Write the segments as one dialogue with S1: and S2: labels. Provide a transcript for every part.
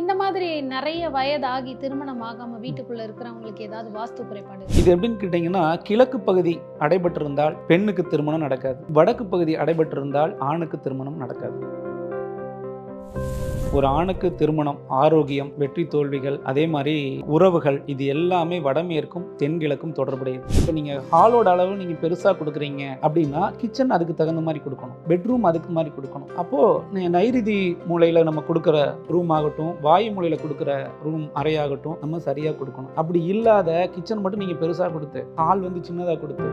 S1: இந்த மாதிரி நிறைய வயதாகி திருமணம் ஆகாம வீட்டுக்குள்ள இருக்கிறவங்களுக்கு ஏதாவது வாஸ்து குறைபாடு
S2: இது எப்படின்னு கேட்டிங்கன்னா கிழக்கு பகுதி அடைபட்டிருந்தால் பெண்ணுக்கு திருமணம் நடக்காது. வடக்கு பகுதி அடைபட்டிருந்தால் ஆணுக்கு திருமணம் நடக்காது. ஒரு ஆணுக்கு திருமணம் ஆரோக்கியம் வெற்றி தோல்விகள் அதே மாதிரி உறவுகள் இது எல்லாமே வடமேற்கும் தென்கிழக்கும் தொடர்புடையது. இப்போ நீங்கள் ஹாலோட அளவு நீங்கள் பெருசாக கொடுக்குறீங்க அப்படின்னா கிச்சன் அதுக்கு தகுந்த மாதிரி கொடுக்கணும். பெட்ரூம் அதுக்கு மாதிரி கொடுக்கணும். அப்போது நைருதி மூலையில் நம்ம கொடுக்குற ரூம் ஆகட்டும் வாயு மூலையில் கொடுக்குற ரூம் அறையாகட்டும் நம்ம சரியாக கொடுக்கணும். அப்படி இல்லாத கிச்சன் மட்டும் நீங்கள் பெருசாக கொடுத்து ஹால் வந்து சின்னதாக கொடுத்து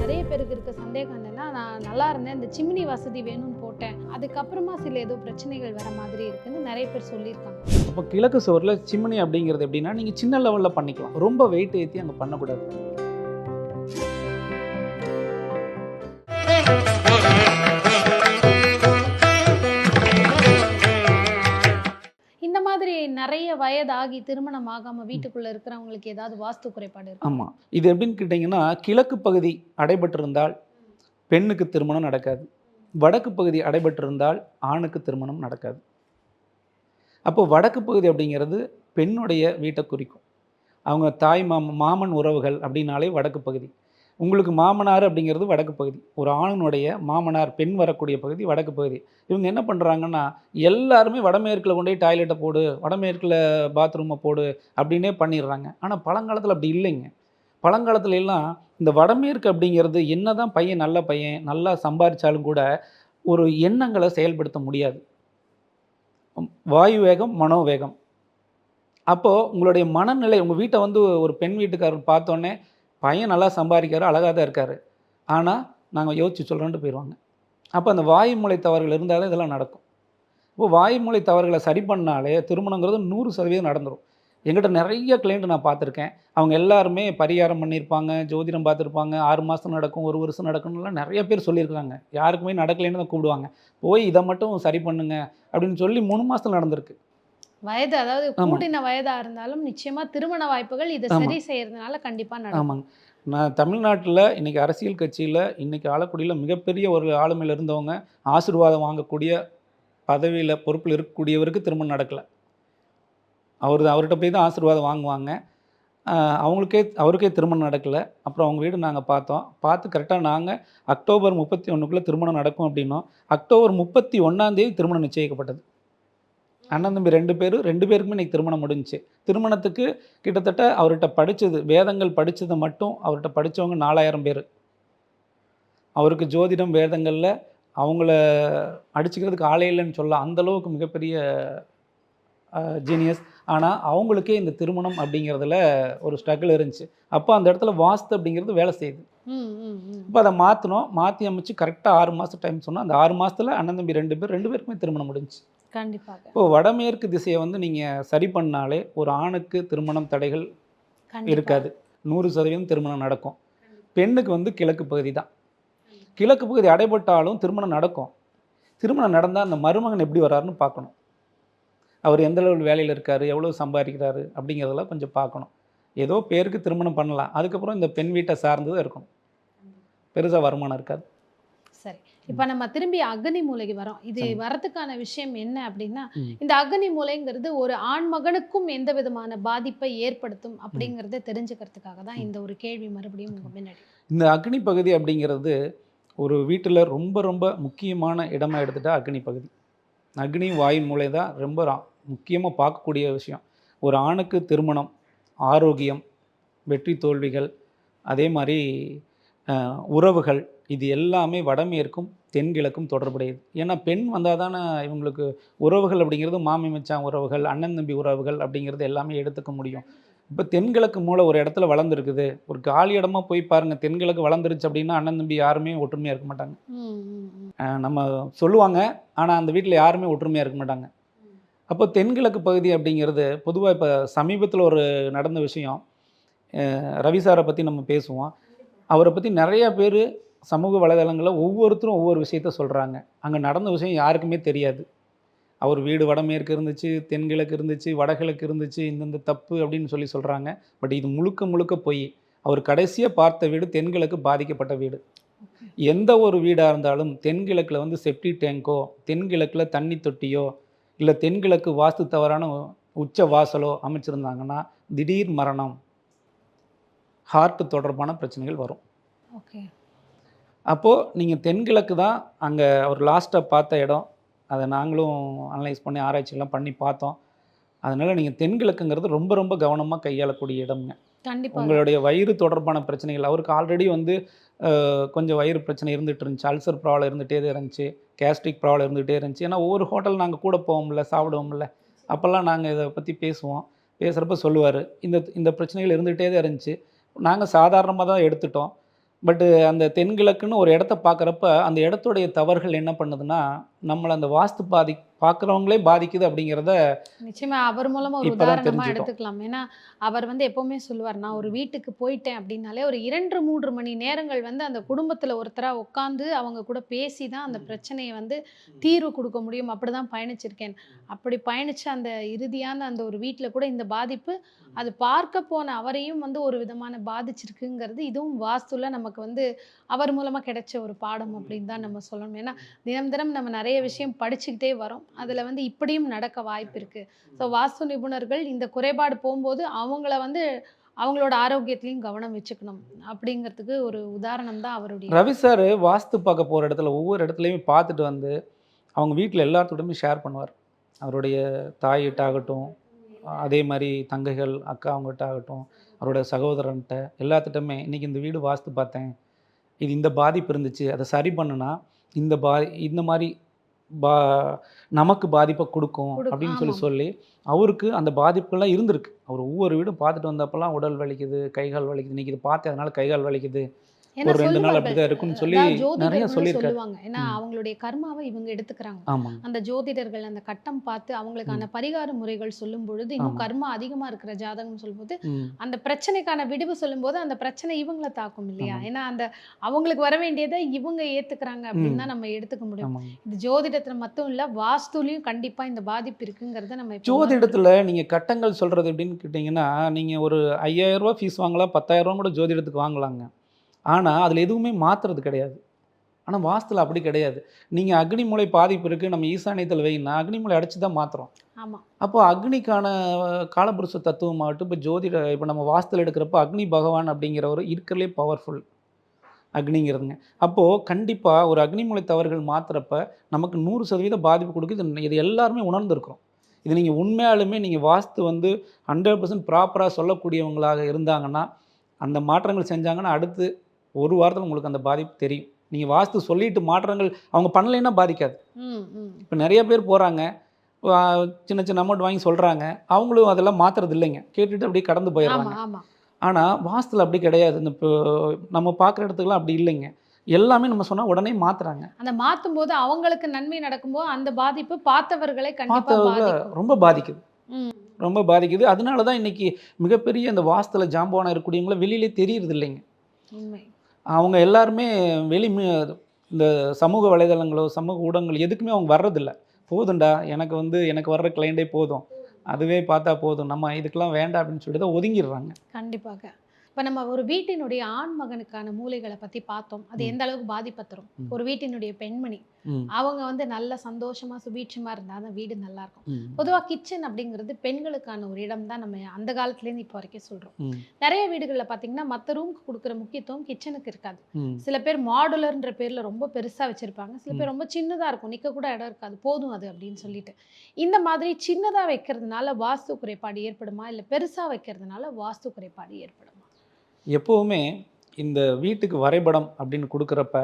S1: நிறைய பேருக்கு இருக்க சந்தேகம் என்னன்னா நான் நல்லா இருந்தேன் இந்த சிம்னி வசதி வேணும்னு போட்டேன். அதுக்கப்புறமா சில ஏதோ பிரச்சனைகள் வர மாதிரி இருக்குன்னு நிறைய பேர் சொல்லியிருக்காங்க.
S2: இப்போ கிழக்கு சுவரில் சிம்னி அப்படிங்கிறது எப்படின்னா நீங்கள் சின்ன லெவலில் பண்ணிக்கலாம். ரொம்ப வெயிட் ஏற்றி அங்கே பண்ணக்கூடாது.
S1: நிறைய வயதாகி திருமணம் ஆகாம வீட்டுக்குள்ள இருக்கிறவங்களுக்கு ஏதாவது வாஸ்து குறைபாடு இருக்கு?
S2: ஆமாம் இது எப்படின்னு கேட்டிங்கன்னா கிழக்கு பகுதி அடைபட்டிருந்தால் பெண்ணுக்கு திருமணம் நடக்காது. வடக்கு பகுதி அடைபட்டிருந்தால் ஆணுக்கு திருமணம் நடக்காது. அப்போ வடக்கு பகுதி அப்படிங்கிறது பெண்ணுடைய வீட்டை குறிக்கும். அவங்க தாய் மாம மாமன் உறவுகள் அப்படின்னாலே வடக்கு பகுதி. உங்களுக்கு மாமனார் அப்படிங்கிறது வடக்கு பகுதி. ஒரு ஆணினுடைய மாமனார் பெண் வரக்கூடிய பகுதி வடக்கு பகுதி. இவங்க என்ன பண்ணுறாங்கன்னா எல்லாருமே வடமேற்கில் கொண்டு போய் டாய்லெட்டை போடு வடமேற்கில் பாத்ரூமை போடு அப்படின்னே பண்ணிடுறாங்க. ஆனால் பழங்காலத்தில் அப்படி இல்லைங்க. பழங்காலத்துல எல்லாம் இந்த வடமேற்கு அப்படிங்கிறது என்ன தான் பையன் நல்ல பையன் நல்லா சம்பாதிச்சாலும் கூட ஒரு எண்ணங்களை செயல்படுத்த முடியாது. வாயு வேகம் மனோவேகம் அப்போது உங்களுடைய மனநிலை உங்கள் வீட்டை வந்து ஒரு பெண் வீட்டுக்காரர் பார்த்தோன்னே பையன் நல்லா சம்பாதிக்கிறாரு அழகாக தான் இருக்கார். ஆனால் நாங்கள் யோசிச்சு சொல்கிறோன்ட்டு போயிடுவாங்க அப்போ அந்த வாயுமூலை தவறுகள் இருந்தாலே இதெல்லாம் நடக்கும். இப்போ வாயுமூலை தவறுகளை சரி பண்ணாலே திருமணங்கிறது நூறு சதவீதம் நடந்துடும் எங்கிட்ட நிறைய கிளைண்ட் நான் பார்த்துருக்கேன். அவங்க எல்லாருமே பரிகாரம் பண்ணியிருப்பாங்க ஜோதிடம் பார்த்துருப்பாங்க. ஆறு மாதம் நடக்கும் ஒரு வருஷம் நடக்கும்னுலாம் நிறைய பேர் சொல்லியிருக்காங்க. யாருக்குமே நடக்கலைன்னு தான் கூப்பிடுவாங்க. போய் இதை மட்டும் சரி பண்ணுங்க அப்படின்னு சொல்லி மூணு மாதத்தில் நடந்திருக்கு.
S1: வயது அதாவது
S2: ஆமா.
S1: கூடின வயதா இருந்தாலும் நிச்சயமா திருமண வாய்ப்புகள் இதை. சரி செய்யறதுனால கண்டிப்பா நடக்கும்.
S2: ஆமாங்க. நான் தமிழ்நாட்டில் இன்றைக்கி அரசியல் கட்சியில் இன்றைக்கி ஆளக்கூடியில் மிகப்பெரிய ஒரு ஆளுமையில் இருந்தவங்க ஆசீர்வாதம் வாங்கக்கூடிய பதவியில் பொறுப்பில் இருக்கக்கூடியவருக்கு திருமணம் நடக்கலை. அவர் அவர்கிட்ட போய் தான் ஆசீர்வாதம் வாங்குவாங்க. அவங்களுக்கே அவருக்கே திருமணம் நடக்கலை. அப்புறம் அவங்க வீடு நாங்கள் பார்த்தோம். பார்த்து கரெக்டாக நாங்கள் அக்டோபர் முப்பத்தி ஒன்றுக்குள்ளே திருமணம் நடக்கும் அப்படின்னோம். அக்டோபர் முப்பத்தி ஒன்றாந்தேதி திருமணம் நிச்சயிக்கப்பட்டது. அண்ணன் தம்பி ரெண்டு பேரும் ரெண்டு பேருக்குமே இன்னைக்கு திருமணம் முடிஞ்சுச்சு. திருமணத்துக்கு கிட்டத்தட்ட அவர்கிட்ட படித்தது வேதங்கள் படித்தது மட்டும் அவர்கிட்ட படித்தவங்க நாலாயிரம் பேர். அவருக்கு ஜோதிடம் வேதங்களில் அவங்கள அடிச்சுக்கிறதுக்கு ஆளே இல்லைன்னு சொல்லலாம் அந்த அளவுக்கு மிகப்பெரிய ஜீனியஸ் ஆனால் அவங்களுக்கே இந்த திருமணம் அப்படிங்கிறதுல ஒரு ஸ்ட்ரகிள் இருந்துச்சு. அப்போ அந்த இடத்துல வாஸ்து அப்படிங்கிறது வேலை செய்யுது. இப்போ அதை மாற்றினோம் மாற்றி அமைச்சு கரெக்டாக ஆறு மாதம் டைம் சொன்னோம் அந்த ஆறு மாதத்தில் அண்ணன் தம்பி ரெண்டு பேர் ரெண்டு பேருக்குமே திருமணம் முடிஞ்சுச்சு.
S1: கண்டிப்பாக.
S2: இப்போ வடமேற்கு திசையை வந்து நீங்கள் சரி பண்ணாலே ஒரு ஆணுக்கு திருமணம் தடைகள். இருக்காது. நூறு சதவீதம் திருமணம் நடக்கும். பெண்ணுக்கு வந்து கிழக்கு பகுதி தான். கிழக்கு பகுதி அடைபட்டாலும் திருமணம் நடக்கும். திருமணம் நடந்தால் அந்த மருமகன் எப்படி வராருன்னு பார்க்கணும். அவர் எந்த அளவு வேலையில் இருக்கார் எவ்வளோ சம்பாதிக்கிறாரு அப்படிங்கிறதெல்லாம் கொஞ்சம் பார்க்கணும். ஏதோ பேருக்கு திருமணம் பண்ணலாம். அதுக்கப்புறம் இந்த பெண் வீட்டை சார்ந்து தான் இருக்கணும் பெருசாக வருமானம் இருக்காது.
S1: சரி. இப்போ நம்ம திரும்பி அக்னி மூலைக்கு வரோம். இது
S2: சரி.
S1: வரதுக்கான விஷயம் என்ன அப்படின்னா. இந்த அக்னி மூலைங்கிறது ஒரு ஆண் மகனுக்கும் எந்த விதமான பாதிப்பை ஏற்படுத்தும் அப்படிங்கறத தெரிஞ்சுக்கிறதுக்காக தான் இந்த ஒரு கேள்வி மறுபடியும் உங்க முன்னாடி.
S2: இந்த அக்னி பகுதி அப்படிங்கிறது ஒரு வீட்டில் ரொம்ப ரொம்ப முக்கியமான இடமா எடுத்துட்டா அக்னி பகுதி. அக்னி வாயு மூலை தான் ரொம்ப முக்கியமாக பார்க்கக்கூடிய விஷயம். ஒரு ஆணுக்கு திருமணம் ஆரோக்கியம் வெற்றி தோல்விகள் அதே மாதிரி உறவுகள் இது எல்லாமே வடமேற்கும் தென்கிழக்கும் தொடர்புடையது. ஏன்னா பெண் வந்தால் தானே இவங்களுக்கு உறவுகள் அப்படிங்கிறது மாமி மச்சான் உறவுகள் அண்ணன் தம்பி உறவுகள் அப்படிங்கிறது எல்லாமே எடுத்துக்க முடியும். இப்போ தென்கிழக்கு மூலை ஒரு இடத்துல வளர்ந்துருக்குது. ஒரு காலி இடமா போய் பாருங்க தென்கிழக்கு வளர்ந்துருச்சு அப்படின்னா அண்ணன் தம்பி யாருமே ஒற்றுமையாக இருக்க மாட்டாங்க. நம்ம சொல்லுவாங்க ஆனால் அந்த வீட்டில் யாருமே ஒற்றுமையாக இருக்க மாட்டாங்க. அப்போ தென்கிழக்கு பகுதி அப்படிங்கிறது பொதுவாக இப்போ சமீபத்தில் ஒரு நடந்த விஷயம். அஹ் ரவி சாரை பற்றி நம்ம பேசுவோம். அவரை பற்றி நிறைய பேர் சமூக வலைதளங்களில் ஒவ்வொருத்தரும் ஒவ்வொரு விஷயத்த சொல்கிறாங்க அங்கே நடந்த விஷயம் யாருக்குமே தெரியாது. அவர் வீடு வடமேற்கு இருந்துச்சு தென்கிழக்கு இருந்துச்சு வடகிழக்கு இருந்துச்சு இந்தந்த தப்பு அப்படின்னு சொல்லி சொல்கிறாங்க பட் இது முழுக்க முழுக்க போய். அவர் கடைசியாக பார்த்த வீடு தென்கிழக்கு பாதிக்கப்பட்ட வீடு. எந்த ஒரு வீடாக இருந்தாலும் தென்கிழக்கில் வந்து செப்டி டேங்கோ தென்கிழக்கில் தண்ணி தொட்டியோ இல்லை தென்கிழக்கு வாஸ்து தவறான உச்ச வாசலோ அமைச்சிருந்தாங்கன்னா திடீர் மரணம் ஹார்ட் தொடர்பான பிரச்சனைகள் வரும்.
S1: ஓகே.
S2: அப்போது நீங்கள் தென்கிழக்கு தான் அங்கே அவர் லாஸ்ட்டாக பார்த்த இடம். அதை நாங்களும் அனலைஸ் பண்ணி ஆராய்ச்சிலாம் பண்ணி பார்த்தோம். அதனால் நீங்கள் தென்கிழக்குங்கிறது ரொம்ப ரொம்ப கவனமாக கையாளக்கூடிய இடம்ங்க.
S1: கண்டிப்பா.
S2: உங்களுடைய வயிறு தொடர்பான பிரச்சனைகள் அவருக்கு ஆல்ரெடி வந்து கொஞ்சம் வயிறு பிரச்சனை இருந்துகிட்டு இருந்துச்சு. அல்சர் ப்ராப்ளம் இருந்துகிட்டே இருந்துச்சு. கேஸ்ட்ரிக் ப்ராப்ளம் இருந்துகிட்டே இருந்துச்சு. ஏன்னா ஒவ்வொரு ஹோட்டல் நாங்கள் கூட போவோம்ல சாப்பிடுவோம்ல. அப்போல்லாம் நாங்கள் இதை பற்றி பேசுவோம். பேசுகிறப்ப சொல்லுவார் இந்த இந்த பிரச்சனைகள் இருந்துகிட்டே தான் இருந்துச்சு. நாங்கள் சாதாரணமாக தான் எடுத்துட்டோம். பட்டு அந்த தென்கிழக்குன்னு ஒரு இடத்த பார்க்குறப்ப அந்த இடத்துடைய தவறுகள் என்ன பண்ணுதுன்னா நம்மளை அந்த வாஸ்து பாதி பார்க்குறவங்களே பாதிக்குது அப்படிங்கிறத
S1: நிச்சயமா அவர் மூலமா ஒரு
S2: இப்பதான்
S1: உதாரணமா
S2: தெரிஞ்சுக்கிட்டோம்.
S1: எடுத்துக்கலாம். ஏன்னா அவர் வந்து எப்பவுமே சொல்லுவார் நான் ஒரு வீட்டுக்கு போயிட்டேன் அப்படின்னாலே ஒரு இரண்டு மூன்று மணி நேரங்கள் வந்து அந்த குடும்பத்துல ஒருத்தரா உட்காந்து அவங்க கூட பேசி தான் அந்த பிரச்சனையை வந்து தீர்வு கொடுக்க முடியும். அப்படிதான் பயணிச்சிருக்கேன். அப்படி பயணிச்ச அந்த இறுதியான அந்த ஒரு வீட்ல கூட இந்த பாதிப்பு அது பார்க்க போன அவரையும் வந்து ஒரு விதமான பாதிச்சிருக்குங்கிறது இதுவும் வாஸ்துல நமக்கு வந்து அவர் மூலமா கிடைச்ச ஒரு பாடம் அப்படின்னு தான் நம்ம சொல்லணும். ஏன்னா தினம் தினம் நம்ம நிறைய நிறைய விஷயம் படிச்சுக்கிட்டே வரோம். அதில் வந்து இப்படியும் நடக்க வாய்ப்பு இருக்குது ஸோ வாஸ்து நிபுணர்கள் இந்த குறைபாடு போகும்போது அவங்கள வந்து அவங்களோட ஆரோக்கியத்திலையும் கவனம் வச்சுக்கணும். அப்படிங்கிறதுக்கு ஒரு உதாரணம் தான் அவருடைய
S2: ரவி சார் வாஸ்து பார்க்க போகிற இடத்துல ஒவ்வொரு இடத்துலையுமே பார்த்துட்டு வந்து அவங்க வீட்டில் எல்லாத்தோடமே ஷேர் பண்ணுவார். அவருடைய தாயிட்டாகட்டும் அதே மாதிரி தங்கைகள் அக்கா அவங்ககிட்ட ஆகட்டும் அவரோட சகோதரன்கிட்ட எல்லாத்திட்டமே இன்றைக்கி இந்த வீடு வாஸ்து பார்த்தேன். இது இந்த பாதிப்பு இருந்துச்சு. அதை சரி பண்ணுனா இந்த பா இந்த மாதிரி பா நமக்கு பாதிப்பை கொடுக்கும் அப்படின்னு சொல்லி. சொல்லி அவருக்கு அந்த பாதிப்புகள்லாம் இருந்திருக்கு. அவர் ஒவ்வொரு வீடும் பார்த்துட்டு வந்தப்பெல்லாம் உடல் வலிக்குது கைகால் வலிக்குது இன்னைக்கு இது பார்த்தேன் அதனால கைகால் வலிக்குது? ஒரு ரெண்டு நாள் அப்படிதான் இருக்குன்னு சொல்லி நிறைய
S1: சொல்லுவாங்க. ஏன்னா. அவங்களுடைய கர்மாவை இவங்க எடுத்துக்கிறாங்க. அந்த ஜோதிடர்கள் அந்த கட்டம் பார்த்து அவங்களுக்கான பரிகார முறைகள் சொல்லும் பொழுது இன்னும். கர்மா அதிகமா இருக்கிற ஜாதகம் சொல்லும்போது அந்த பிரச்சனைக்கான விடிவு சொல்லும்போது அந்த பிரச்சனை இவங்கள தாக்கும் இல்லையா. ஏன்னா அந்த அவங்களுக்கு வர வேண்டியதை இவங்க ஏத்துக்கிறாங்க அப்படின்னு தான் நம்ம எடுத்துக்க முடியும். இது ஜோதிடத்துல மட்டும் இல்ல வாஸ்துலயும் கண்டிப்பா இந்த பாதிப்பு இருக்குங்கிறத நம்ம
S2: ஜோதிடத்தில் நீங்கள் கட்டங்கள் சொல்கிறது எப்படின்னு கேட்டிங்கன்னா நீங்கள் ஒரு ஐயாயிரம் ரூபாய் ஃபீஸ் வாங்கலாம் பத்தாயிரம் ரூபா கூட ஜோதிடத்துக்கு வாங்கலாங்க. ஆனால் அதில் எதுவுமே மாற்றுறது கிடையாது. ஆனால் வாஸ்துல அப்படி கிடையாது. நீங்கள் அக்னி மூலை பாதிப்பு இருக்குது நம்ம ஈசானியத்தில் வைங்கன்னா அக்னி மூலை அடைச்சி தான் மாற்றுறோம்
S1: ஆமா.
S2: அப்போ அக்னிக்கான காலபுருஷ தத்துவமாகட்டும் இப்போ ஜோதிட இப்போ நம்ம வாஸ்துல எடுக்கிறப்போ அக்னி பகவான் அப்படிங்கிறவர் இருக்கிறதுலே பவர்ஃபுல் அக்னிங்கிறதுங்க. அப்போது கண்டிப்பாக ஒரு அக்னிமூலை தவறுகள் மாத்துறப்ப நமக்கு நூறு சதவீத பாதிப்பு கொடுக்குது. இது- இது எல்லாருமே உணர்ந்திருக்கிறோம். இது நீங்கள் உண்மையாலுமே நீங்கள் வாஸ்து வந்து ஹண்ட்ரட் பர்சன்ட் ப்ராப்பராக சொல்லக்கூடியவங்களாக இருந்தாங்கன்னா அந்த மாற்றங்கள் செஞ்சாங்கன்னா அடுத்து ஒரு வாரத்தில் உங்களுக்கு அந்த பாதிப்பு தெரியும். நீங்கள் வாஸ்து சொல்லிட்டு மாற்றங்கள் அவங்க பண்ணலைன்னா பாதிக்காது. இப்போ நிறைய பேர் போகிறாங்க சின்ன சின்ன அமௌண்ட் வாங்கி சொல்கிறாங்க அவங்களும் அதெல்லாம் மாற்றுறது இல்லைங்க. கேட்டுட்டு அப்படியே கடந்து போயிடுறாங்க. ஆனால் வாஸ்துல அப்படி கிடையாது. இந்த நம்ம பார்க்குற இடத்துக்குலாம் அப்படி இல்லைங்க. எல்லாமே நம்ம சொன்னால் உடனே மாற்றுறாங்க
S1: அந்த மாத்தும் போது அவங்களுக்கு நன்மை நடக்கும்போது அந்த பாதிப்பு பார்த்தவர்களை பாதிக்கும்.
S2: ரொம்ப பாதிக்குது. ரொம்ப பாதிக்குது. அதனால தான் இன்னைக்கு மிகப்பெரிய இந்த வாஸ்துல ஜாம்பவானம் இருக்கக்கூடியவங்கள வெளியிலே தெரியறது இல்லைங்க. அவங்க எல்லாருமே வெளி இந்த சமூக வலைதளங்களோ சமூக ஊடகங்கள் எதுக்குமே அவங்க வர்றதில்ல. போதும்டா எனக்கு வந்து எனக்கு வர்ற கிளைண்டே போதும். அதுவே பார்த்தா போதும். நம்ம இதுக்கெல்லாம் வேண்டாம் அப்படின்னு சொல்லிட்டு தான் ஒதுங்கிடுறாங்க.
S1: கண்டிப்பாக. இப்போ நம்ம ஒரு வீட்டினுடைய ஆண் மகனுக்கான மூலைகளை பத்தி பார்த்தோம். அது. எந்த அளவுக்கு பாதிப்பை தரும். ஒரு வீட்டினுடைய பெண்மணி. அவங்க வந்து நல்ல சந்தோஷமா சுபீட்சமா இருந்தா அந்த வீடு நல்லா இருக்கும்
S2: ம்,
S1: பொதுவா கிச்சன் அப்படிங்கிறது பெண்களுக்கான ஒரு இடம் தான் நம்ம அந்த காலத்துலேருந்து இப்போ வரைக்கும் சொல்றோம். நிறைய வீடுகளில் பார்த்தீங்கன்னா மற்ற ரூமுக்கு கொடுக்குற முக்கியத்துவம் கிச்சனுக்கு இருக்காது. சில பேர் மாடுலர்ன்ற பேர்ல ரொம்ப பெருசா வச்சிருப்பாங்க. சில பேர். ரொம்ப சின்னதா இருக்கும். நிக்க கூட இடம் இருக்காது. போதும் அது அப்படின்னு சொல்லிட்டு. இந்த மாதிரி சின்னதா வைக்கிறதுனால வாஸ்து குறைபாடு ஏற்படுமா? இல்ல பெருசா வைக்கிறதுனால வாஸ்து குறைபாடு ஏற்படுமா?
S2: எப்போவுமே இந்த வீட்டுக்கு வரைபடம் அப்படின்னு கொடுக்குறப்ப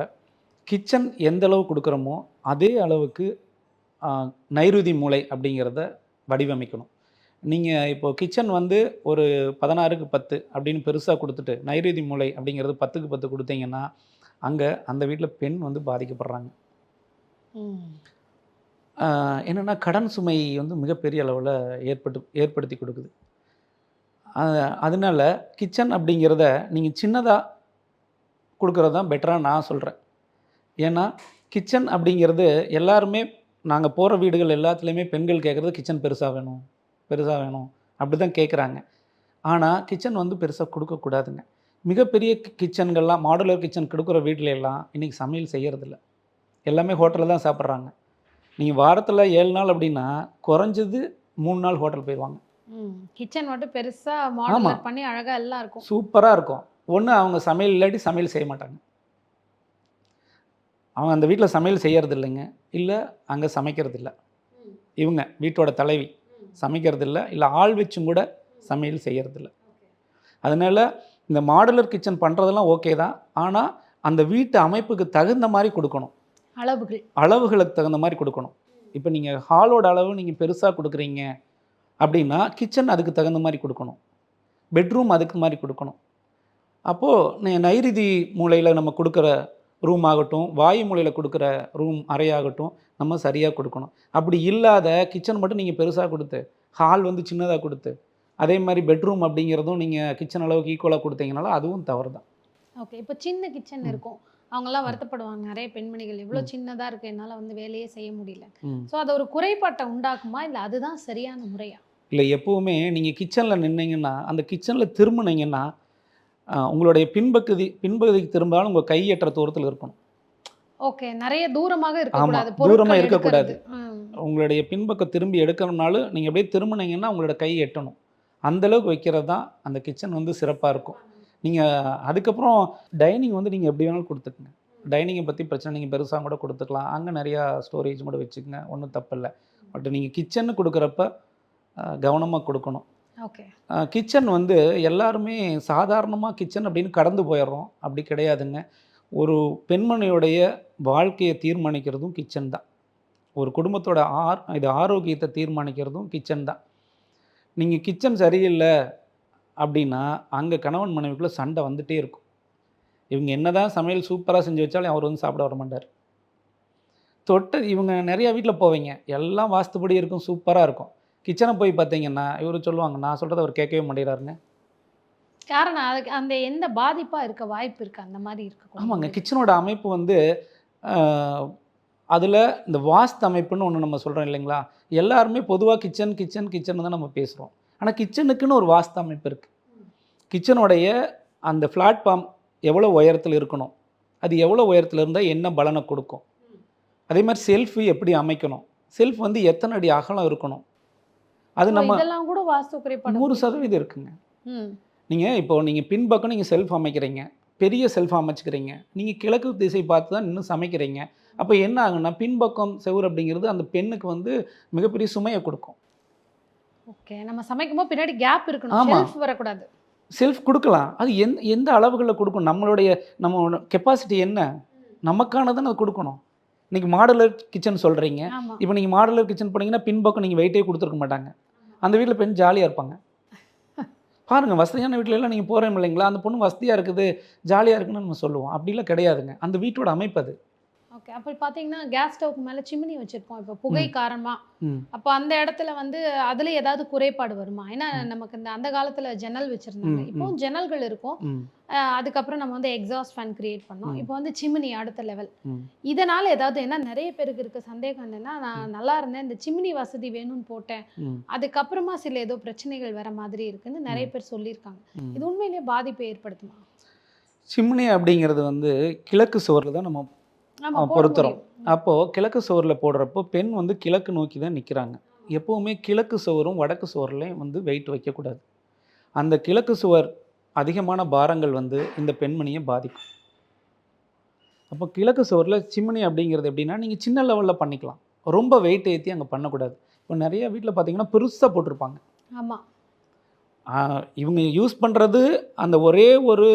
S2: கிச்சன் எந்த அளவு கொடுக்குறோமோ அதே அளவுக்கு நைருதி மூலை அப்படிங்கிறத வடிவமைக்கணும். நீங்கள் இப்போ கிச்சன் வந்து ஒரு பதினாறுக்கு பத்து அப்படின்னு பெருசாக கொடுத்துட்டு நைருதி மூலை அப்படிங்கிறது பத்துக்கு பத்து கொடுத்தீங்கன்னா அங்கே அந்த வீட்டில் பெண் வந்து பாதிக்கப்படுறாங்க. என்னன்னா கடன் சுமை வந்து மிகப்பெரிய அளவில் ஏற்பட்டு ஏற்படுத்தி கொடுக்குது. அதனால கிச்சன் அப்படிங்கிறத நீங்கள் சின்னதாக கொடுக்குறது தான் பெட்டராக நான் சொல்கிறேன் ஏன்னா கிச்சன் அப்படிங்கிறது எல்லாருமே நாங்கள் போகிற வீடுகள் எல்லாத்துலேயுமே பெண்கள் கேட்குறது கிச்சன் பெருசாக வேணும் பெருசாக வேணும் அப்படி தான் கேட்குறாங்க. ஆனால் கிச்சன் வந்து பெருசாக கொடுக்கக்கூடாதுங்க மிகப்பெரிய கிச்சன்கள்லாம் மாடுலர் கிச்சன் கொடுக்குற வீட்டில எல்லாம் இன்றைக்கி சமையல் செய்கிறதில்ல எல்லாமே ஹோட்டலில் தான் சாப்பிட்றாங்க. நீங்கள் வாரத்தில் ஏழு நாள் அப்படின்னா குறைஞ்சது மூணு நாள் ஹோட்டல் போயிடுவாங்க
S1: கிச்சன் மட்டும் பெருசா மாடலர் பண்ணி அழகா எல்லாம் இருக்கும்.
S2: சூப்பராக இருக்கும். ஒன்று அவங்க சமையல் இல்லாட்டி சமையல் செய்ய மாட்டாங்க. அவங்க அந்த வீட்டில் சமையல் செய்யறது இல்லைங்க. இல்லை அங்கே சமைக்கிறது இல்லை. இவங்க வீட்டோட தலைவி. சமைக்கிறது இல்லை இல்லை ஆள் வச்சும் கூட சமையல் செய்யறது இல்லை. அதனால் இந்த மாடுலர் கிச்சன் பண்ணுறதெல்லாம் ஓகே தான். ஆனால் அந்த வீட்டு அமைப்புக்கு தகுந்த மாதிரி கொடுக்கணும்.
S1: அளவுகள்.
S2: அளவுகளுக்கு தகுந்த மாதிரி கொடுக்கணும். இப்போ நீங்கள் ஹாலோட அளவு நீங்கள் பெருசாக கொடுக்குறீங்க. அப்படின்னா கிச்சன் அதுக்கு தகுந்த மாதிரி கொடுக்கணும். பெட்ரூம் அதுக்கு மாதிரி கொடுக்கணும். அப்போது நைருதி மூலையில் நம்ம கொடுக்குற ரூம் ஆகட்டும் வாயு மூலையில் கொடுக்குற ரூம் அறையாகட்டும் நம்ம சரியாக கொடுக்கணும். அப்படி இல்லாத கிச்சன் மட்டும் நீங்கள் பெருசாக கொடுத்து ஹால் வந்து சின்னதாக கொடுத்து அதே மாதிரி பெட்ரூம் அப்படிங்கிறதும் நீங்கள் கிச்சன் அளவுக்கு ஈக்குவலாக கொடுத்தீங்கனாலும் அதுவும் தவறு தான்
S1: ஓகே இப்போ சின்ன கிச்சன். இருக்கும். அவங்கெல்லாம் வருத்தப்படுவாங்க நிறைய பெண்மணிகள் இவ்வளோ சின்னதா இருக்கு என்னால வந்து வேலையே செய்ய முடியல. ஸோ அது ஒரு குறைபாட்டை உண்டாக்குமா? இல்லை அதுதான் சரியான முறையா?
S2: இல்லை எப்போவுமே நீங்கள் கிச்சனில் நின்னீங்கன்னா அந்த கிச்சனில் திரும்பினீங்கன்னா உங்களுடைய பின்பகுதி பின்பகுதிக்கு திரும்பினாலும் உங்கள் கை எட்டுற தூரத்தில் இருக்கணும்.
S1: ஓகே நிறைய தூரமாக இருக்கக்கூடாது
S2: தூரமா
S1: பொருட்கள்
S2: இருக்கக்கூடாது. உங்களுடைய பின்பக்கம் திரும்பி எடுக்கணும்னாலும் நீங்கள் அப்படியே திரும்பினீங்கன்னா உங்களோட கை எட்டணும். அந்த அளவுக்கு வைக்கிறது தான் அந்த கிச்சன் வந்து சிறப்பாக இருக்கும். நீங்கள் அதுக்கப்புறம் டைனிங் வந்து நீங்கள் எப்படி வேணாலும் கொடுத்துக்குங்க. டைனிங்கை பற்றி பிரச்சனை நீங்கள் பெருசாக கூட கொடுத்துக்கலாம். அங்கே நிறையா ஸ்டோரேஜ் கூட வச்சுக்கங்க. ஒன்றும் தப்பில்லை பட் நீங்கள் கிச்சன்னு கொடுக்குறப்ப கவனமாக கொடுக்கணும்.
S1: ஓகே.
S2: கிச்சன் வந்து எல்லாருமே சாதாரணமாக கிச்சன் அப்படின்னு கடந்து போயிடுறோம். அப்படி கிடையாதுங்க. ஒரு பெண்மணியுடைய வாழ்க்கையை தீர்மானிக்கிறதும் கிச்சன் தான். ஒரு குடும்பத்தோட ஆர் இது ஆரோக்கியத்தை தீர்மானிக்கிறதும் கிச்சன் தான். நீங்கள் கிச்சன் சரியில்லை அப்படின்னா அங்கே கணவன் மனைவிக்குள்ளே சண்டை வந்துட்டே இருக்கும். இவங்க என்னதான் சமையல் சூப்பராக செஞ்சு வச்சாலும் அவர் வந்து சாப்பிட வர மாட்டார் தொட்டு இவங்க நிறையா வீட்டில் போவீங்க. எல்லாம் வாஸ்துபடி இருக்கும் சூப்பராக இருக்கும். கிச்சனை போய் பார்த்தீங்கன்னா இவர் சொல்லுவாங்க நான் சொல்கிறத அவர் கேட்கவே மாட்டேறாருங்க
S1: காரணம் அதுக்கு அந்த எந்த பாதிப்பா இருக்க வாய்ப்பு இருக்கு? அந்த மாதிரி இருக்க
S2: ஆமாங்க. கிச்சனோட அமைப்பு வந்து அதில் இந்த வாஸ்து அமைப்புன்னு ஒன்று நம்ம சொல்கிறோம் இல்லைங்களா? எல்லாருமே பொதுவாக கிச்சன் கிச்சன் கிச்சன் தான் நம்ம பேசுகிறோம் ஆனால் கிச்சனுக்குன்னு ஒரு வாஸ்து அமைப்பு இருக்குது கிச்சனுடைய அந்த பிளாட்ஃபார்ம் எவ்வளோ உயரத்தில் இருக்கணும்? அது எவ்வளோ உயரத்தில் இருந்தால் என்ன பலனை கொடுக்கும்? அதே மாதிரி செல்ஃபு எப்படி அமைக்கணும்? செல்ஃப் வந்து எத்தனை அடி அகலம் இருக்கணும்? அது நம்ம
S1: இதெல்லாம் கூட வாஸ்து குறைபாடு
S2: நூறு சதவீதம் இருக்குங்க. நீங்கள் இப்போ நீங்கள் பின்பக்கம் நீங்கள் செல்ஃப் அமைக்கிறீங்க. பெரிய செல்ஃப் அமைச்சுக்கிறீங்க. நீங்கள் கிழக்கு திசை பார்த்து தான் இன்னும் சமைக்கிறீங்க. அப்போ என்ன ஆகுன்னா பின்பக்கம் செவுர் அப்படிங்கிறது அந்த பெண்ணுக்கு வந்து மிகப்பெரிய சுமையை கொடுக்கும்.
S1: ஓகே நம்ம சமைக்கும்போது பின்னாடி கேப் இருக்கணும்.
S2: ஆமா.
S1: ஷெல்ஃப் வரக்கூடாது.
S2: செல்ஃப் கொடுக்கலாம். அது எந்த எந்த அளவுகளில் கொடுக்கும்? நம்மளுடைய நம்ம கெப்பாசிட்டி என்ன? நமக்கானதுன்னு அது கொடுக்கணும். இன்னைக்கு மாடலர் கிச்சன் சொல்கிறீங்க இப்போ நீங்கள் மாடலர் கிச்சன் போனீங்கன்னா பின்பக்கம் நீங்கள் வெயிட்டே கொடுத்துருக்க மாட்டாங்க. அந்த வீட்டில் பெண் ஜாலியாக இருப்பாங்க. பாருங்கள் வசதியான வீட்டிலலாம் நீங்கள் போகிறேன் இல்லைங்களா? அந்த பொண்ணு வசதியாக இருக்குது ஜாலியாக இருக்குன்னு நம்ம சொல்லுவோம். அப்படிலாம் கிடையாதுங்க. அந்த வீட்டோட அமைப்பு அது.
S1: ஓகே அப்போ பார்த்தீங்கன்னா கேஸ் ஸ்டவ்க்கு மேலே சிம்னி வச்சிருப்போம். இப்போ புகை காரணமா.
S2: ம்.
S1: அப்போ அந்த இடத்துல வந்து அதுல ஏதாவது குறைபாடு வருமா? ஏன்னா நமக்கு இந்த அந்த காலத்துல ஜன்னல் வச்சிருந்தாங்க. இப்போ ஜன்னல்கள் இருக்கும். அதுக்கப்புறம் நம்ம வந்து எக்ஸாஸ்ட் ஃபேன் கிரியேட் பண்ணோம். இப்போ வந்து சிம்னி அடுத்த லெவல் இதனால ஏதாவது என்ன நிறைய பேருக்கு இருக்க சந்தேகம் என்னன்னா நான் நல்லா இருந்தேன் இந்த சிம்னி வசதி வேணும்னு போட்டேன். அதுக்கப்புறமா சில ஏதோ பிரச்சனைகள் வர மாதிரி இருக்குன்னு நிறைய பேர் சொல்லியிருக்காங்க. இது உண்மையிலேயே பாதிப்பை ஏற்படுத்துமா?
S2: சிம்னி அப்படிங்கிறது வந்து கிழக்கு சுவரில் தான் நம்ம பொருத்துறோம். அப்போது கிழக்கு சுவரில் போடுறப்போ பெண் வந்து கிழக்கு நோக்கி தான் நிற்கிறாங்க எப்போவுமே கிழக்கு சுவரும் வடக்கு சுவர்லையும் வந்து வெயிட் வைக்கக்கூடாது. அந்த கிழக்கு சுவர் அதிகமான பாரங்கள் வந்து இந்த பெண்மணியை பாதிக்கும். அப்போ கிழக்கு சுவரில் சிம்னி அப்படிங்கிறது எப்படின்னா நீங்கள் சின்ன லெவலில் பண்ணிக்கலாம். ரொம்ப வெயிட் ஏற்றி அங்கே பண்ணக்கூடாது. இப்போ நிறைய வீட்டில் பார்த்தீங்கன்னா பெருசாக போட்டிருப்பாங்க.
S1: ஆமா.
S2: ஆ, இவங்க யூஸ் பண்ணுறது அந்த ஒரே ஒரு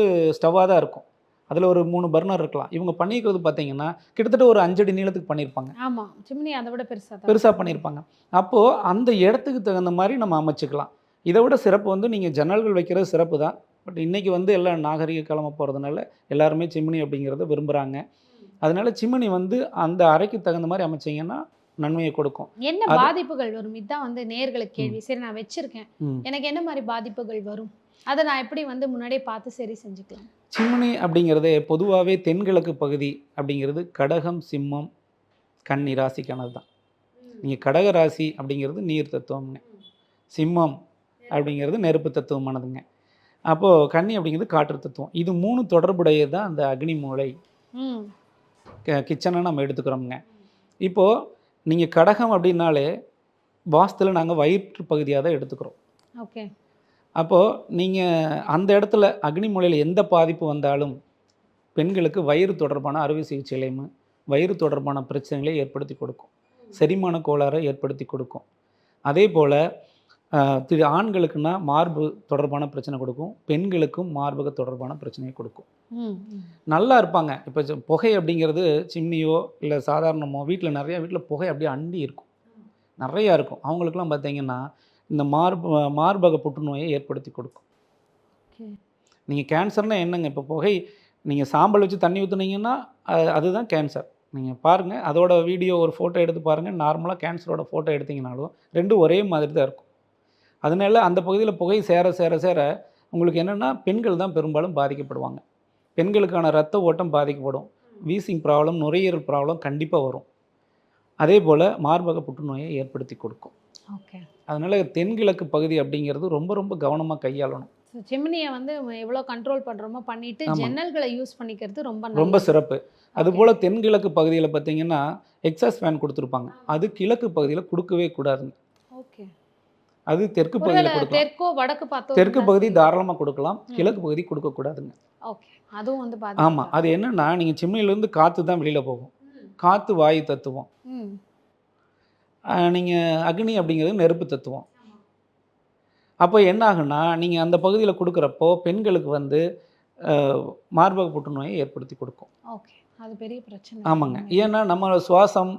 S2: ஸ்டவ்வாக தான் இருக்கும். அதில் ஒரு மூணு பர்னர் இருக்கலாம். இவங்க பண்ணியிருக்கிறது பார்த்தீங்கன்னா கிட்டத்தட்ட ஒரு அஞ்சடி நீளத்துக்கு பண்ணியிருப்பாங்க
S1: ஆமா. சிம்னி அதை விட பெருசா தான்.
S2: பெருசாக பண்ணியிருப்பாங்க அப்போது அந்த இடத்துக்கு தகுந்த மாதிரி நம்ம அமைச்சுக்கலாம். இதை விட சிறப்பு வந்து நீங்கள் ஜன்னல்கள் வைக்கிறது சிறப்பு தான். பட் இன்றைக்கி வந்து எல்லாம் நாகரிக கிளம்ப போகிறதுனால எல்லாருமே சிம்னி அப்படிங்கிறத விரும்புகிறாங்க அதனால சிம்னி வந்து அந்த அறைக்கு தகுந்த மாதிரி அமைச்சிங்கன்னா நன்மையை கொடுக்கும்.
S1: என்ன பாதிப்புகள் வரும்? இதுதான் வந்து நேர்களுக்கு கேள்வி. சரி நான் வச்சிருக்கேன். எனக்கு என்ன மாதிரி பாதிப்புகள் வரும்? அதை நான் எப்படி வந்து முன்னாடியே பார்த்து சரி செஞ்சுக்கலாம்.
S2: சிம்னி அப்படிங்கிறதே பொதுவாகவே தென்கிழக்கு பகுதி அப்படிங்கிறது கடகம் சிம்மம் கன்னி ராசிக்கானது தான் நீங்கள் கடக ராசி அப்படிங்கிறது நீர் தத்துவம்ங்க. சிம்மம் அப்படிங்கிறது நெருப்பு தத்துவமானதுங்க. அப்போது கன்னி அப்படிங்கிறது காற்று தத்துவம். இது மூணு தொடர்புடையது தான் அந்த அக்னி மூலை
S1: ம்.
S2: கிச்சனை நம்ம எடுத்துக்கிறோம்ங்க. இப்போது நீங்கள் கடகம் அப்படின்னாலே வாஸ்துல நாங்கள் வயிற்று பகுதியாக தான் எடுத்துக்கிறோம்.
S1: ஓகே.
S2: அப்போது நீங்கள் அந்த இடத்துல அக்னி மூலையில் எந்த பாதிப்பு வந்தாலும் பெண்களுக்கு வயிறு தொடர்பான அறுவை சிகிச்சைகளையும் வயிறு தொடர்பான பிரச்சனைகளை ஏற்படுத்தி கொடுக்கும். செரிமான கோளாறை ஏற்படுத்தி கொடுக்கும். அதே போல் திரு ஆண்களுக்குன்னா மார்பு தொடர்பான பிரச்சனை கொடுக்கும். பெண்களுக்கும் மார்பக தொடர்பான பிரச்சனையை கொடுக்கும். நல்லா இருப்பாங்க. இப்போ புகை அப்படிங்கிறது சிம்னியோ இல்லை சாதாரணமோ வீட்டில் நிறைய வீட்டில் புகை அப்படியே அண்டி இருக்கும். நிறையா இருக்கும். அவங்களுக்குலாம் பார்த்தீங்கன்னா இந்த மார்பு மார்பக புற்றுநோயை ஏற்படுத்தி கொடுக்கும்.
S1: ஓகே.
S2: நீங்கள் கேன்சர்னா என்னங்க இப்போ புகை? நீங்கள் சாம்பல் வச்சு தண்ணி ஊற்றுனீங்கன்னா அதுதான் கேன்சர். நீங்கள் பாருங்கள் அதோட வீடியோ ஒரு ஃபோட்டோ எடுத்து பாருங்கள் நார்மலாக கேன்சரோட ஃபோட்டோ எடுத்தீங்கனாலும் ரெண்டும் ஒரே மாதிரி தான் இருக்கும். அதனால அந்த பகுதியில் புகை சேர சேர சேர உங்களுக்கு என்னென்னா பெண்கள் தான் பெரும்பாலும் பாதிக்கப்படுவாங்க. பெண்களுக்கான ரத்த ஓட்டம் பாதிக்கப்படும். வீசிங் ப்ராப்ளம் நுரையீரல் ப்ராப்ளம் கண்டிப்பாக வரும். அதே போல் மார்பக புற்றுநோயை ஏற்படுத்தி கொடுக்கும்.
S1: ஓகே.
S2: அதனால் தென்கிழக்கு பகுதி அப்படிங்கிறது ரொம்ப ரொம்ப கவனமாக கையாளணும்.
S1: ஸோ சிம்னியை வந்து எவ்வளோ கண்ட்ரோல் பண்ணுறோமோ பண்ணிட்டு
S2: ஆமா.
S1: ஜன்னல்களை யூஸ் பண்ணிக்கிறது ரொம்ப
S2: ரொம்ப. சிறப்பு. அதுபோல் தென்கிழக்கு பகுதியில் பார்த்தீங்கன்னா எக்ஸாஸ் ஃபேன் கொடுத்துருப்பாங்க. அது கிழக்கு பகுதியில் கொடுக்கவே கூடாதுங்க.
S1: ஓகே
S2: அது தெற்கு பகுதியில் கொடுக்கலாம்.
S1: தெற்கோ வடக்கு பார்த்தோ
S2: தெற்கு பகுதி. தாராளமாக கொடுக்கலாம். கிழக்கு பகுதி கொடுக்கக்கூடாதுங்க
S1: ஓகே அதுவும் வந்து
S2: ஆமாம் அது என்னன்னா நீங்கள் சிம்னிலேருந்து காற்று தான் வெளியில் போகும். காற்று வாயு தத்துவம். நீங்கள் அக்னி அப்படிங்கிறது நெருப்பு தத்துவம். அப்போ என்ன ஆகுன்னா நீங்கள் அந்த பகுதியில் கொடுக்குறப்போ பெண்களுக்கு வந்து மார்பக புற்றுநோயை ஏற்படுத்தி கொடுக்கும்.
S1: ஓகே. அது பெரிய பிரச்சனை.
S2: ஆமாங்க. ஏன்னா நம்ம சுவாசம்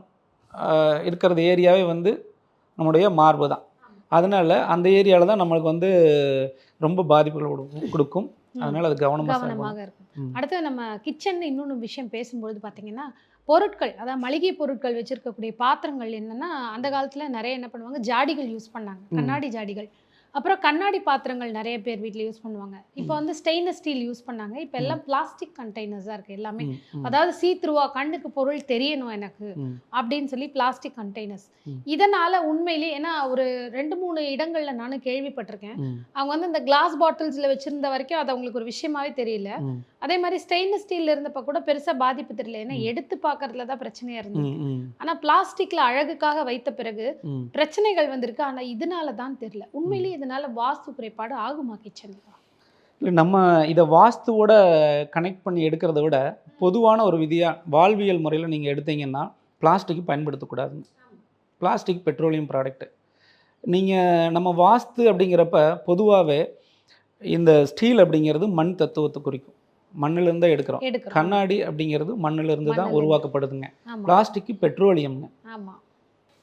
S2: இருக்கிறது ஏரியாவே வந்து நம்முடைய மார்பு தான். அதனால் அந்த ஏரியாவில் தான் நம்மளுக்கு வந்து ரொம்ப பாதிப்புகள் கொடுக்கும். அதனால் அது கவனமாக
S1: இருக்கும். அடுத்து நம்ம கிச்சன் இன்னொன்று விஷயம் பேசும்பொழுது பார்த்தீங்கன்னா பொருட்கள் அதாவது மளிகை பொருட்கள் வச்சிருக்கக்கூடிய பாத்திரங்கள் என்னன்னா அந்த காலத்துல நிறைய என்ன பண்ணுவாங்க? ஜாடிகள் யூஸ் பண்ணாங்க. கண்ணாடி ஜாடிகள். அப்புறம் கண்ணாடி பாத்திரங்கள் நிறைய பேர் வீட்டில் யூஸ் பண்ணுவாங்க. இப்போ வந்து ஸ்டெயின்லெஸ் ஸ்டீல் யூஸ் பண்ணாங்க. இப்போ எல்லாம் பிளாஸ்டிக் கண்டெய்னர்ஸ் தான் இருக்கு எல்லாமே. அதாவது சீ த்ரூவா கண்ணுக்கு பொருள் தெரியணும் எனக்கு அப்படின்னு சொல்லி பிளாஸ்டிக் கண்டெய்னர்ஸ். இதனால உண்மையிலேயே ஏன்னா ஒரு ரெண்டு மூணு இடங்கள்ல நானும் கேள்விப்பட்டிருக்கேன். அவங்க வந்து இந்த கிளாஸ் பாட்டில்ஸ்ல வச்சிருந்த வரைக்கும் அது அவங்களுக்கு ஒரு விஷயமாவே தெரியல. அதே மாதிரி ஸ்டெயின்லெஸ் ஸ்டீல்ல இருந்தப்ப கூட பெருசா பாதிப்பு தெரியல. ஏன்னா. எடுத்து பார்க்கறதுல தான் பிரச்சனையா இருந்தது. ஆனா பிளாஸ்டிக்ல அழகுக்காக வைத்த பிறகு பிரச்சனைகள் வந்திருக்கு. ஆனா இதனால தான் தெரியல. உண்மையிலேயே இதனால வாஸ்து குறைபாடு ஆகுமா கிச்சன்
S2: இல்லை நம்ம இதை வாஸ்துவோட கனெக்ட் பண்ணி எடுக்கிறத விட பொதுவான ஒரு விதியாக வாழ்வியல் முறையில் நீங்கள் எடுத்தீங்கன்னா பிளாஸ்டிக் பயன்படுத்தக்கூடாதுங்க பிளாஸ்டிக் பெட்ரோலியம் ப்ராடக்ட்டு நீங்கள் நம்ம வாஸ்து அப்படிங்கிறப்ப பொதுவாகவே இந்த ஸ்டீல் அப்படிங்கிறது மண் தத்துவத்தை குறிக்கும். மண்ணிலேருந்து தான் எடுக்கிறோம். கண்ணாடி அப்படிங்கிறது மண்ணிலிருந்து தான். உருவாக்கப்படுதுங்க.
S1: ஆமா.
S2: பிளாஸ்டிக் பெட்ரோலியம்ங்க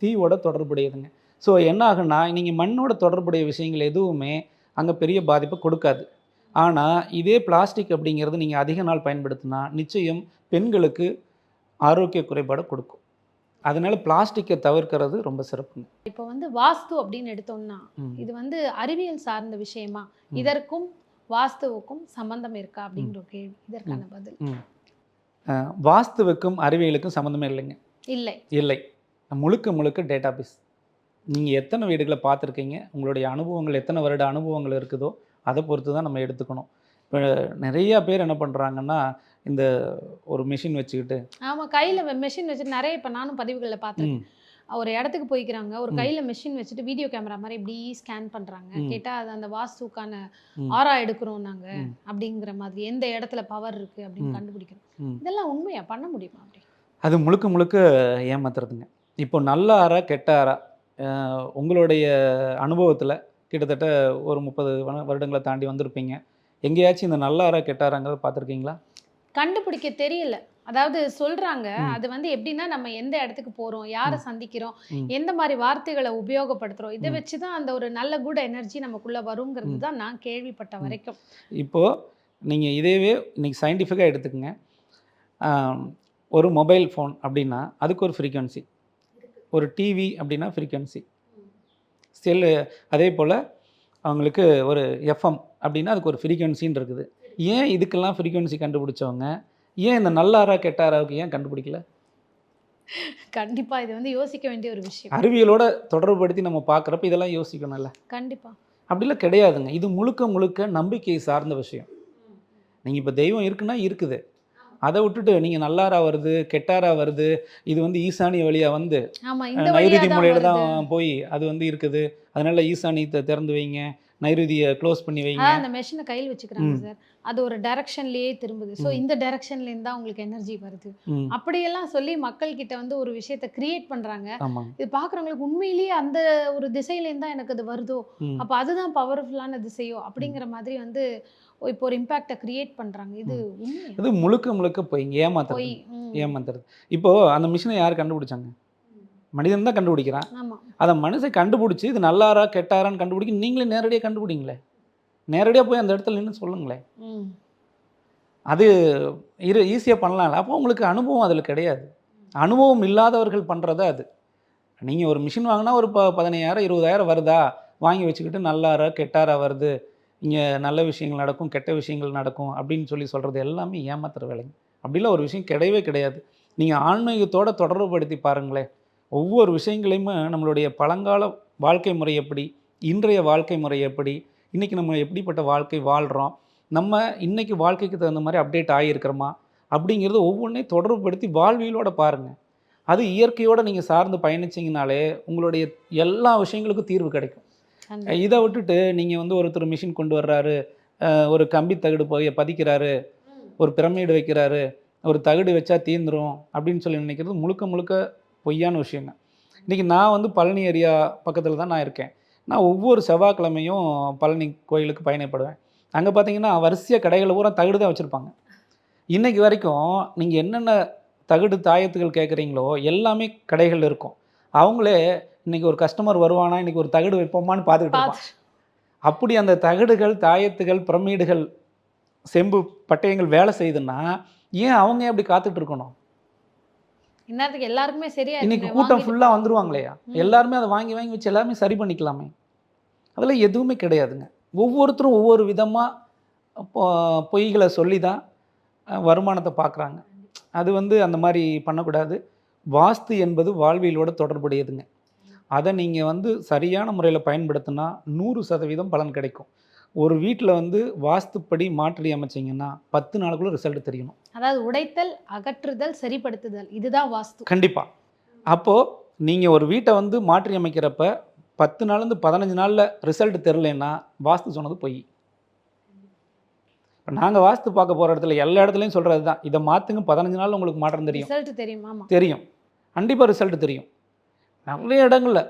S2: தீயோட தொடர்புடையதுங்க. ஸோ என்ன ஆகுன்னா நீங்கள் மண்ணோட தொடர்புடைய விஷயங்கள் எதுவுமே அங்கே பெரிய பாதிப்பை கொடுக்காது. ஆனால் இதே பிளாஸ்டிக் அப்படிங்கிறது நீங்கள் அதிக நாள் பயன்படுத்தினா நிச்சயம் பெண்களுக்கு ஆரோக்கிய குறைபாடை கொடுக்கும். அதனால பிளாஸ்டிக்கை தவிர்க்கிறது ரொம்ப சிறப்புங்க.
S1: இப்போ வந்து வாஸ்து அப்படின்னு எடுத்தோம்னா. இது வந்து அறிவியல் சார்ந்த விஷயமா. இதற்கும் வாஸ்துவுக்கும் சம்பந்தம் இருக்கா அப்படின்ற கேள்வி. இதற்கான பதில்.
S2: வாஸ்துவுக்கும் அறிவியலுக்கும் சம்மந்தமே இல்லைங்க.
S1: இல்லை.
S2: இல்லை. முழுக்க முழுக்க டேட்டாபேஸ் நீங்கள் எத்தனை வீடுகளை பார்த்துருக்கீங்க உங்களுடைய அனுபவங்கள் எத்தனை வருட அனுபவங்கள் இருக்குதோ அதை பொறுத்து தான் நம்ம எடுத்துக்கணும் இப்போ நிறையா பேர் என்ன பண்ணுறாங்கன்னா இந்த ஒரு மிஷின் வச்சுக்கிட்டு
S1: ஆமா கையில மெஷின் வச்சுட்டு நிறைய இப்ப நானும் பதிவுகள்ல பார்த்திருக்கேன் ஒரு இடத்துக்கு போய்க்கிறாங்க ஒரு. கையில மெஷின் வச்சுட்டு வீடியோ கேமரா மாதிரி இப்படி ஸ்கேன் பண்றாங்க
S2: ம்.
S1: கேட்டா அது அந்த வாஸ்துக்கான. ஆரா எடுக்கிறோம் நாங்க
S2: ம்.
S1: அப்படிங்கிற மாதிரி எந்த இடத்துல பவர் இருக்கு அப்படின்னு. கண்டுபிடிக்கிறோம். இதெல்லாம் உண்மையா பண்ண முடியுமா அப்படி
S2: அது முழுக்க முழுக்க ஏமாத்துறதுங்க இப்போ நல்ல ஆறா கெட்ட ஆறா உங்களுடைய அனுபவத்தில் கிட்டத்தட்ட ஒரு முப்பது வருடங்களை தாண்டி வந்திருப்பீங்க எங்கேயாச்சும் இந்த நல்ல ஆறா கெட்ட ஆறாங்கிறத பார்த்துருக்கீங்களா
S1: கண்டுபிடிக்க தெரியல அதாவது சொல்றாங்க. அது வந்து எப்படின்னா நம்ம எந்த இடத்துக்கு போறோம் யாரை. சந்திக்கிறோம். எந்த மாதிரி வார்த்தைகளை உபயோகப்படுத்துறோம் இதை
S2: ம்.
S1: வச்சு தான் அந்த ஒரு நல்ல குட் எனர்ஜி நமக்குள்ள வருங்கிறது. தான் நான் கேள்விப்பட்ட. வரைக்கும்
S2: இப்போது நீங்கள் இதேவே இன்னைக்கு சயின்டிஃபிக்காக எடுத்துக்கங்க ஒரு மொபைல் ஃபோன் அப்படின்னா அதுக்கு ஒரு ஃப்ரீக்வன்சி ஒரு டிவி அப்படின்னா ஃப்ரீக்வன்சி செல்லு அதே போல் அவங்களுக்கு ஒரு எஃப்எம் அப்படின்னா அதுக்கு ஒரு ஃப்ரீக்வன்சின்னு இருக்குது. ஏன் இதுக்கெல்லாம் ஃப்ரீக்வன்சி கண்டுபிடிச்சவங்க? ஏன் இந்த நல்லாரா கெட்டாராவுக்கு ஏன் கண்டுபிடிக்கல?
S1: கண்டிப்பா இது வந்து யோசிக்க வேண்டிய ஒரு விஷயம்.
S2: அறிவியலோட தொடர்புபடுத்தி நம்ம பார்க்குறப்ப இதெல்லாம் யோசிக்கணும்ல.
S1: கண்டிப்பா.
S2: அப்படிலாம் கிடையாதுங்க. இது முழுக்க முழுக்க நம்பிக்கை சார்ந்த விஷயம். நீங்கள் இப்போ தெய்வம் இருக்குன்னா இருக்குது. அதை விட்டுட்டு நீங்கள் நல்லாரா வருது கெட்டாரா வருது இது வந்து ஈசானிய வழியாக வந்து
S1: ஆமா இந்த வழியா
S2: நைருதி
S1: தான்
S2: முறையில். தான் போய் அது வந்து இருக்குது. அதனால ஈசானியத்தை திறந்து வைங்க நைருதியை க்ளோஸ் பண்ணி வைங்க.
S1: அந்த மெஷினை கையில் வச்சுக்கிறாங்க. சார் அது ஒரு டைரக்ஷன்லயே திரும்புது. ஸோ. இந்த டைரக்ஷன்ல இருந்து தான் உங்களுக்கு எனர்ஜி வருது. அப்படியெல்லாம் சொல்லி மக்கள் கிட்ட வந்து ஒரு விஷயத்த கிரியேட் பண்றாங்க. இது பாக்குறவங்களுக்கு உண்மையிலேயே அந்த ஒரு திசையில இருந்தா எனக்கு அது வருதோ? அப்ப அதுதான் பவர்ஃபுல்லான திசையோ? அப்படிங்கிற மாதிரி வந்து இப்போ ஒரு இம்பாக்டை கிரியேட் பண்றாங்க. இது
S2: இது முழுக்க முழுக்க போய் ஏமாத்துறது. ஏமாத்துறது. இப்போ அந்த மிஷினை யார் கண்டுபிடிச்சாங்க? மனிதன் தான் கண்டுபிடிக்கிறான். அதை மனுஷன் கண்டுபிடிச்சி இது நல்லாரா கெட்டாரான்னு கண்டுபிடிக்க நீங்களே நேரடியாக கண்டுபிடிங்களே. நேரடியாக போய் அந்த இடத்துல நின்று சொல்லுங்களேன். அது இரு ஈஸியாக பண்ணலாம்ல. அப்போ உங்களுக்கு அனுபவம் அதில் கிடையாது. அனுபவம் இல்லாதவர்கள் பண்ணுறதா அது. நீங்கள் ஒரு மிஷின் வாங்கினா ஒரு ப பதினையாயிரம் இருபதாயிரம் வருதா? வாங்கி வச்சுக்கிட்டு நல்லாரா கெட்டாரா வருது? இங்கே நல்ல விஷயங்கள் நடக்கும் கெட்ட விஷயங்கள் நடக்கும் அப்படின்னு சொல்லி சொல்கிறது எல்லாமே ஏமாத்துற வேலைங்க. அப்படிலாம் ஒரு விஷயம் கிடையவே கிடையாது. நீங்கள் ஆன்மீகத்தோடு தொடர்புபடுத்தி பாருங்களேன். ஒவ்வொரு விஷயங்களையுமே நம்மளுடைய பழங்கால வாழ்க்கை முறை எப்படி இன்றைய வாழ்க்கை முறை எப்படி இன்றைக்கி நம்ம எப்படிப்பட்ட வாழ்க்கை வாழ்கிறோம் நம்ம இன்றைக்கி வாழ்க்கைக்கு தகுந்த மாதிரி அப்டேட் ஆகியிருக்கிறோமா அப்படிங்கிறது ஒவ்வொன்றையும் தொடர்புபடுத்தி வாழ்வியலோடு பாருங்கள் அது இயற்கையோடு நீங்கள் சார்ந்து பயணிச்சிங்கனாலே உங்களுடைய எல்லா விஷயங்களுக்கும் தீர்வு கிடைக்கும். இதை விட்டுட்டு நீங்கள் வந்து ஒருத்தர் மிஷின் கொண்டு வர்றாரு ஒரு கம்பி தகடு போய் பதிக்கிறாரு ஒரு பிரமிடு வைக்கிறாரு ஒரு தகடு வச்சா தீந்துரும் அப்படின்னு சொல்லி நினைக்கிறது முழுக்க முழுக்க பொய்யான விஷயங்க. இன்றைக்கி நான் வந்து பழனி ஏரியா பக்கத்தில் தான் நான் இருக்கேன். நான் ஒவ்வொரு செவ்வாய்க்கிழமையும் பழனி கோயிலுக்கு பயணப்படுவேன். அங்கே பார்த்தீங்கன்னா வரிசையாக கடைகளை பூரா தகடு தான் வச்சுருப்பாங்க. இன்னைக்கு வரைக்கும் நீங்கள் என்னென்ன தகடு தாயத்துகள் கேட்குறீங்களோ எல்லாமே கடைகள் இருக்கும். அவங்களே இன்னைக்கு ஒரு கஸ்டமர் வருவானா இன்னைக்கு ஒரு தகடு வைப்போமான்னு பார்த்துக்கிட்டு அப்படி அந்த தகடுகள் தாயத்துகள் பிரமிடுகள் செம்பு பட்டயங்கள் வேலை செய்யுதுன்னா ஏன் அவங்க அப்படி காத்துட்டு இருக்கணும்?
S1: இந்நேரத்துக்கு எல்லாருக்குமே சரியா
S2: இன்னைக்கு கூட்டம் ஃபுல்லாக வந்துருவாங்களேயா. எல்லாருமே அதை வாங்கி வாங்கி வச்சு எல்லாமே சரி பண்ணிக்கலாமே. அதெல்லாம் எதுவுமே கிடையாதுங்க. ஒவ்வொருத்தரும் ஒவ்வொரு விதமாக பொய்களை சொல்லி தான் வருமானத்தை பார்க்குறாங்க அது வந்து அந்த மாதிரி பண்ணக்கூடாது. வாஸ்து என்பது வாழ்வியலோட தொடர்புடையதுங்க. அதை நீங்கள் வந்து சரியான முறையில் பயன்படுத்தினா நூறு சதவீதம் பலன் கிடைக்கும். ஒரு வீட்டில் வந்து வாஸ்துப்படி மாற்றி அமைச்சிங்கன்னா பத்து நாளுக்குள்ள ரிசல்ட் தெரியணும்.
S1: அதாவது உடைத்தல் அகற்றுதல் சரிப்படுத்துதல் இதுதான் வாஸ்து.
S2: கண்டிப்பாக அப்போது நீங்கள் ஒரு வீட்டை வந்து மாற்றி அமைக்கிறப்ப பத்து நாள்லேருந்து பதினஞ்சு நாளில் ரிசல்ட் தெரிலன்னா வாஸ்து சொன்னது பொய். இப்போ நாங்கள் வாஸ்து பார்க்க போகிற இடத்துல எல்லா இடத்துலையும் சொல்கிறது தான் இதை மாற்றுங்க பதினஞ்சு நாள் உங்களுக்கு மாற்றம் தெரியும்.
S1: தெரியும்
S2: தெரியும். கண்டிப்பாக ரிசல்ட் தெரியும். நிறைய இடங்களில்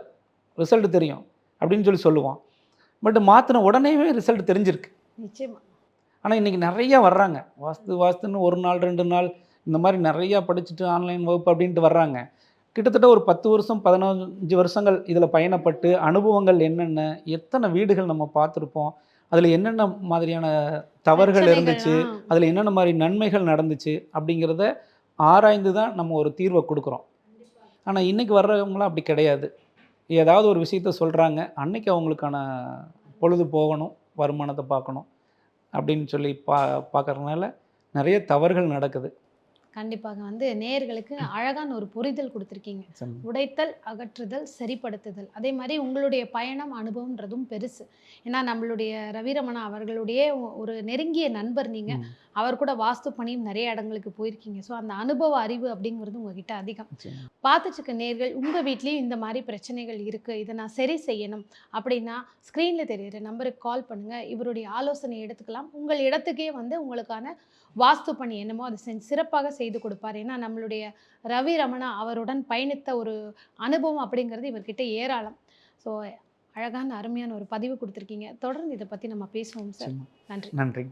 S2: ரிசல்ட் தெரியும் அப்படின்னு சொல்லி சொல்லுவோம். பட் மாற்றின உடனேவே ரிசல்ட் தெரிஞ்சிருக்கு.
S1: நிச்சயமா.
S2: ஆனால் இன்றைக்கி நிறையா வர்றாங்க. வாஸ்து வாஸ்துன்னு ஒரு நாள் ரெண்டு நாள் இந்த மாதிரி நிறையா படிச்சுட்டு ஆன்லைன் வகுப்பு அப்படின்ட்டு வர்றாங்க. கிட்டத்தட்ட ஒரு பத்து வருஷம் பதினஞ்சு வருஷங்கள் இதில் பயணப்பட்டு அனுபவங்கள் என்னென்ன எத்தனை வீடுகள் நம்ம பார்த்துருப்போம் அதில் என்னென்ன மாதிரியான தவறுகள் இருந்துச்சு. அதில் என்னென்ன மாதிரி நன்மைகள் நடந்துச்சு அப்படிங்கிறத ஆராய்ந்து தான் நம்ம ஒரு தீர்வை கொடுக்குறோம். ஆனால் இன்றைக்கி வர்றவங்களாம் அப்படி கிடையாது. ஏதாவது ஒரு விஷயத்த சொல்கிறாங்க அன்னைக்கு அவங்களுக்கான பொழுது போகணும் வருமானத்தை பார்க்கணும் அப்படின்னு சொல்லி பா பார்க்கறதுனால நிறைய தவறுகள் நடக்குது.
S1: கண்டிப்பாக வந்து நேயர்களுக்கு அழகான ஒரு புரிதல் கொடுத்துருக்கீங்க. உடைத்தல் அகற்றுதல் சரிப்படுத்துதல். அதே மாதிரி உங்களுடைய பயணம் அனுபவம்ன்றதும் பெருசு. ஏன்னா நம்மளுடைய ரவிரமணா அவர்களுடைய ஒரு நெருங்கிய நண்பர் நீங்க.
S2: ம்.
S1: அவர் கூட வாஸ்து பணியும் நிறைய இடங்களுக்கு போயிருக்கீங்க. ஸோ அந்த அனுபவ அறிவு அப்படிங்கிறது உங்ககிட்ட அதிகம். பார்த்துச்சுக்க நேர்கள் உங்கள் வீட்லேயும் இந்த மாதிரி பிரச்சனைகள் இருக்குது இதை நான் சரி செய்யணும் அப்படின்னா ஸ்க்ரீனில் தெரியுற நம்பருக்கு கால் பண்ணுங்கள் இவருடைய ஆலோசனை எடுத்துக்கலாம். உங்கள் இடத்துக்கே வந்து உங்களுக்கான வாஸ்து பணி என்னமோ அதை செஞ்சு சிறப்பாக செய்து கொடுப்பார். ஏன்னா நம்மளுடைய ரவி ரமணா அவருடன் பயணித்த ஒரு அனுபவம் அப்படிங்கிறது இவர்கிட்ட ஏராளம். ஸோ அழகான அருமையான ஒரு பதிவு கொடுத்துருக்கீங்க. தொடர்ந்து இதை பற்றி நம்ம பேசுவோம் சார்.
S2: சரி.
S1: நன்றி.
S2: நன்றி.